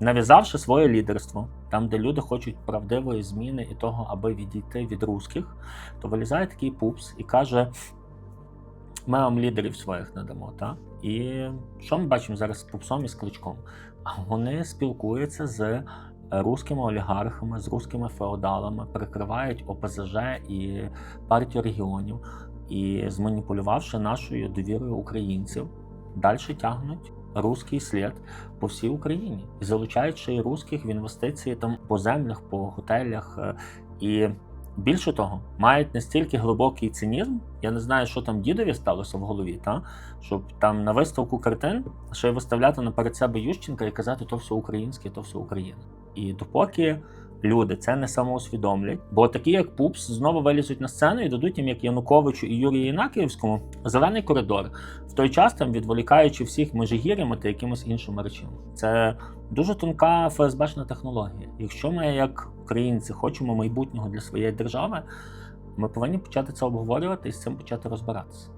нав'язавши своє лідерство, там, де люди хочуть правдивої зміни і того, аби відійти від русських, то вилізає такий пупс і каже: ми вам лідерів своїх надамо. Та? І що ми бачимо зараз з пупсом і з кличком? Вони спілкуються з руськими олігархами, з руськими феодалами, прикривають ОПЗЖ і партію регіонів, і зманіпулювавши нашою довірою українців, далі тягнуть руський слід по всій Україні, залучаючи русських в інвестиції там по землях, по готелях. е, І більше того, мають настільки глибокий цинізм. Я не знаю, що там дідові сталося в голові, та щоб там на виставку картин ще й виставляти наперед себе Ющенка і казати, то все українське, то все Україна. І допоки люди це не самоусвідомлять, бо такі, як Пупс, знову вилізуть на сцену і дадуть їм, як Януковичу і Юрію Інакіївському, зелений коридор, в той час там відволікаючи всіх межигір'ями та якимись іншими речами. Це дуже тонка ФСБшна технологія. Якщо ми, як українці, хочемо майбутнього для своєї держави, ми повинні почати це обговорювати і з цим почати розбиратися.